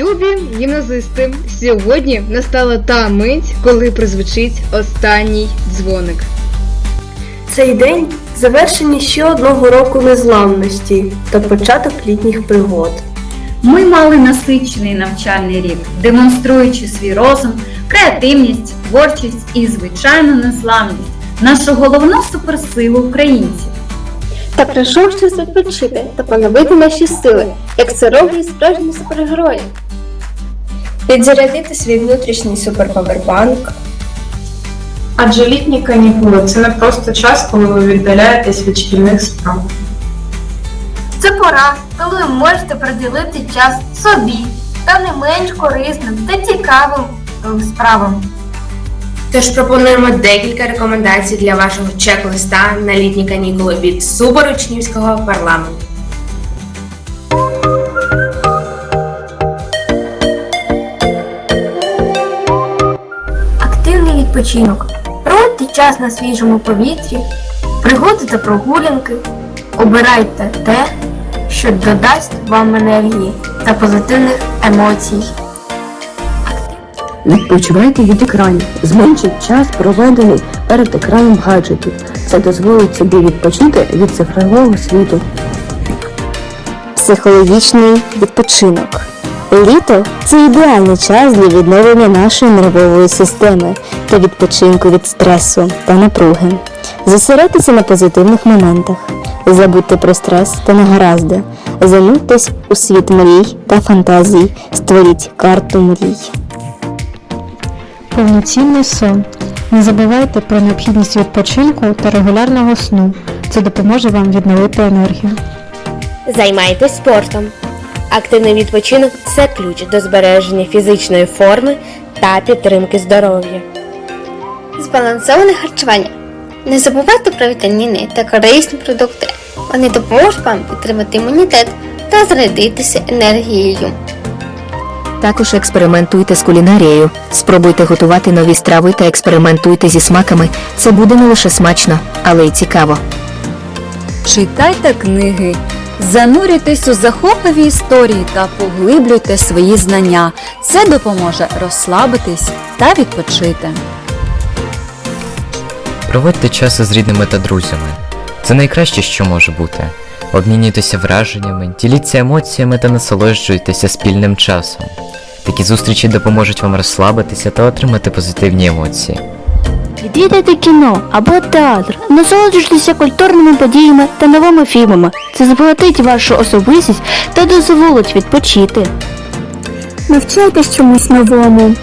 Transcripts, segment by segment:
Любі гімназисти, сьогодні настала та мить, коли прозвучить останній дзвоник. Цей день завершення ще одного року незламності та початок літніх пригод. Ми мали насичений навчальний рік, демонструючи свій розум, креативність, творчість і, звичайно, незламність, нашу головну суперсилу українців. Та прийшов час відпочити та поновити наші сили, як це роблять справжні супергерої. Підзарядити свій внутрішній суперпавербанк, Адже літні канікули це не просто час, коли ви віддаляєтесь від шкільних справ. Це пора, коли ви можете приділити час собі та не менш корисним та цікавим е, справам. Тож пропонуємо декілька рекомендацій для вашого чек-листа на літні канікули від суперучнівського парламенту. Відпочинок. Проводьте час на свіжому повітрі, пригоди та прогулянки. Обирайте те, що додасть вам енергії та позитивних емоцій. Відпочивайте від екранів, зменшіть час, проведений перед екраном гаджетів. Це дозволить собі відпочити від цифрового світу. Психологічний відпочинок. Літо це ідеальний час для відновлення нашої нервової системи та відпочинку від стресу та напруги. Зосередьтеся на позитивних моментах. Забудьте про стрес та негаразди. Зануртесь у світ мрій та фантазій. Створіть карту мрій. Повноцінний сон. Не забувайте про необхідність відпочинку та регулярного сну. Це допоможе вам відновити енергію. Займайтесь спортом. Активний відпочинок це ключ до збереження фізичної форми та підтримки здоров'я. Збалансоване харчування. Не забувайте про вітаміни та корисні продукти. Вони допоможуть вам підтримати імунітет та зарядитися енергією. Також експериментуйте з кулінарією. Спробуйте готувати нові страви та експериментуйте зі смаками. Це буде не лише смачно, але й цікаво. Читайте книги, занурюйтесь у захопливі історії та поглиблюйте свої знання. Це допоможе розслабитись та відпочити. Проводьте час із рідними та друзями. Це найкраще, що може бути. Обмінюйтеся враженнями, діліться емоціями та насолоджуйтеся спільним часом. Такі зустрічі допоможуть вам розслабитися та отримати позитивні емоції. Відвідайте кіно або театр, насолоджуйтеся культурними подіями та новими фільмами. Це збагатить вашу особистість та дозволить відпочити. Навчайтесь чомусь новому.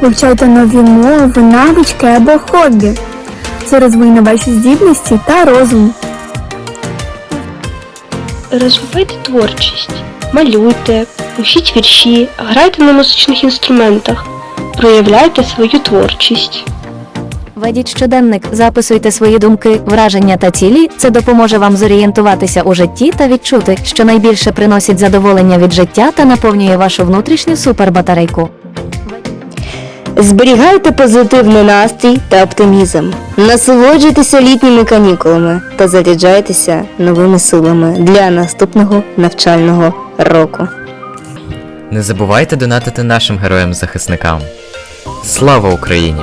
Вивчайте нові мови, навички або хобі. Це розвине ваші здібності та розум. Розвивайте творчість, малюйте, пишіть вірші, грайте на музичних інструментах, проявляйте свою творчість. Ведіть щоденник, записуйте свої думки, враження та цілі. Це допоможе вам зорієнтуватися у житті та відчути, що найбільше приносить задоволення від життя та наповнює вашу внутрішню супербатарейку. Зберігайте позитивний настрій та оптимізм. Насолоджуйтеся літніми канікулами та заряджайтеся новими силами для наступного навчального року. Не забувайте донатити нашим героям-захисникам. Слава Україні!